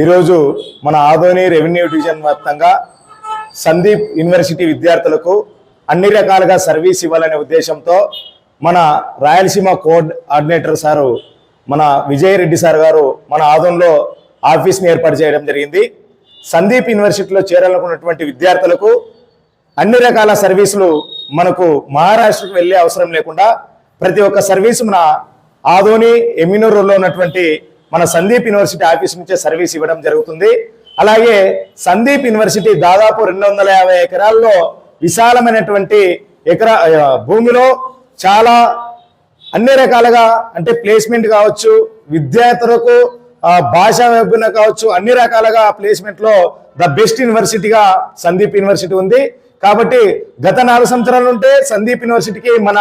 ఈరోజు మన Adoni revenue division వ్యాప్తంగా సందీప్ యూనివర్సిటీ విద్యార్థులకు అన్ని రకాలుగా సర్వీస్ ఇవ్వాలనే ఉద్దేశంతో మన రాయలసీమ కోడ్ ఆర్డినేటర్ సారు మన విజయరెడ్డి సార్ గారు మన ఆదోన్లో ఆఫీస్ని ఏర్పాటు చేయడం జరిగింది. సందీప్ యూనివర్సిటీలో చేరాలనుకున్నటువంటి విద్యార్థులకు అన్ని రకాల సర్వీసులు మనకు మహారాష్ట్రకు వెళ్ళే అవసరం లేకుండా ప్రతి ఒక్క సర్వీసు మన ఆదోని ఎమినూరులో ఉన్నటువంటి మన సందీప్ యూనివర్సిటీ ఆఫీస్ నుంచే సర్వీస్ ఇవ్వడం జరుగుతుంది. అలాగే సందీప్ యూనివర్సిటీ దాదాపు రెండు వందల యాభై ఎకరాల్లో విశాలమైనటువంటి ఎకరా భూమిలో చాలా అన్ని రకాలుగా అంటే ప్లేస్మెంట్ కావచ్చు విద్యార్థులకు భాషా విభిన్న కావచ్చు అన్ని రకాలుగా ప్లేస్మెంట్లో ద బెస్ట్ యూనివర్సిటీగా సందీప్ యూనివర్సిటీ ఉంది. కాబట్టి గత నాలుగు సంవత్సరాలు ఉంటే సందీప్ యూనివర్సిటీకి మన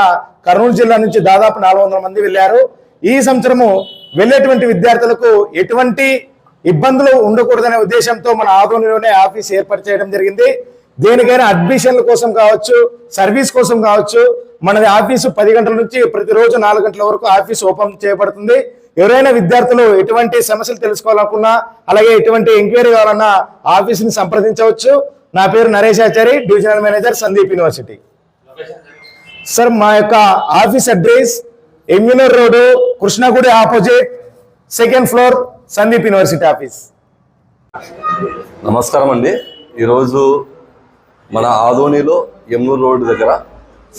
కర్నూలు జిల్లా నుంచి దాదాపు నాలుగు వందల మంది వెళ్ళారు. ఈ సంవత్సరము వెళ్ళేటువంటి విద్యార్థులకు ఎటువంటి ఇబ్బందులు ఉండకూడదనే ఉద్దేశంతో మన ఆధ్వర్యంలోనే ఆఫీస్ ఏర్పాటు చేయడం జరిగింది. దేనికైనా అడ్మిషన్ల కోసం కావచ్చు సర్వీస్ కోసం కావచ్చు మనది ఆఫీసు పది గంటల నుంచి ప్రతిరోజు నాలుగు గంటల వరకు ఆఫీస్ ఓపెన్ చేయబడుతుంది. ఎవరైనా విద్యార్థులు ఎటువంటి సమస్యలు తెలుసుకోవాలనుకున్నా అలాగే ఎటువంటి ఎంక్వైరీ కావాలన్నా ఆఫీస్ని సంప్రదించవచ్చు. నా పేరు Naresh Achari divisional manager Sandeep university. Sir మా యొక్క office address ఎమ్యూనర్ road Krishnagudi opposite second floor Sandeep university office. నమస్కారం అండి. ఈరోజు మన ఆదోనిలో ఎమ్నూరు రోడ్ దగ్గర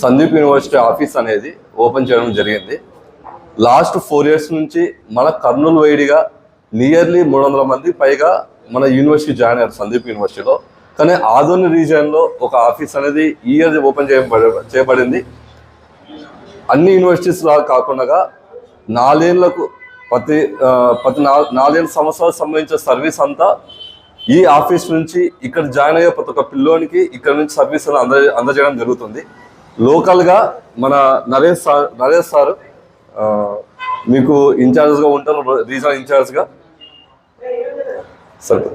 సందీప్ యూనివర్సిటీ ఆఫీస్ అనేది ఓపెన్ చేయడం జరిగింది. లాస్ట్ ఫోర్ ఇయర్స్ నుంచి మన కర్నూలు వైడిగా నియర్లీ మూడు వందల మంది పైగా మన యూనివర్సిటీ జాయిన్ అయ్యారు సందీప్ యూనివర్సిటీలో. కానీ ఆదోని రీజియన్లో ఒక ఆఫీస్ అనేది ఈ ఇయర్ ఓపెన్ చేయబడి చేయబడింది. అన్ని యూనివర్సిటీస్ లాగా కాకుండా నాలుగేళ్ళకు ప్రతి ప్రతి నా నాలుగేళ్ళ సంవత్సరాలకు సంబంధించిన సర్వీస్ అంతా ఈ ఆఫీస్ నుంచి ఇక్కడ జాయిన్ అయ్యే ప్రతి ఒక్క పిల్లోనికి ఇక్కడ నుంచి సర్వీస్ అంద అందజేయడం జరుగుతుంది. లోకల్గా మన నరేష్ సార్ నరేష్ సార్ మీకు ఇన్ఛార్జ్గా ఉంటారు రీజనల్ ఇన్ఛార్జ్గా సరే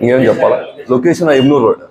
ఇంకేం చెప్పాలా? లొకేషన్ ఎమ్నూర్ రోడ్.